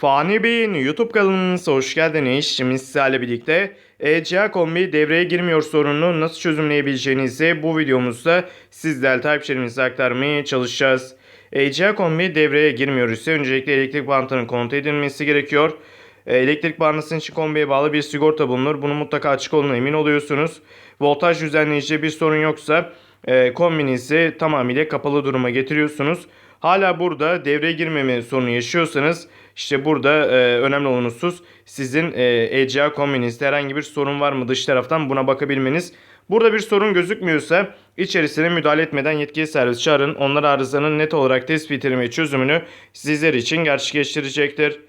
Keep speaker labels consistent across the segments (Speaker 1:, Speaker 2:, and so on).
Speaker 1: Fani Bey'in YouTube kanalımıza hoş geldiniz. Şimdi sizlerle birlikte ECA kombi devreye girmiyor sorununu nasıl çözümleyebileceğinizi bu videomuzda sizlerle takipçilerimize aktarmaya çalışacağız. ECA kombi devreye girmiyor ise öncelikle elektrik bantının kontrol edilmesi gerekiyor. E, Elektrik bağlantısının için kombiye bağlı bir sigorta bulunur. Bunun mutlaka açık olduğuna emin oluyorsunuz. Voltaj düzenleyicide bir sorun yoksa e, kombinizi tamamıyla kapalı duruma getiriyorsunuz. Hala burada devreye girmeme sorunu yaşıyorsanız işte burada e, önemli olan husus sizin e, ECA kombinizde herhangi bir sorun var mı dış taraftan buna bakabilmeniz. Burada bir sorun gözükmüyorsa içerisine müdahale etmeden yetkili servis çağırın. Onlar arızanın net olarak tespitini ve çözümünü sizler için gerçekleştirecektir.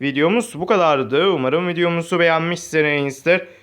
Speaker 1: Videomuz bu kadardı. Umarım videomuzu beğenmişsinizdir.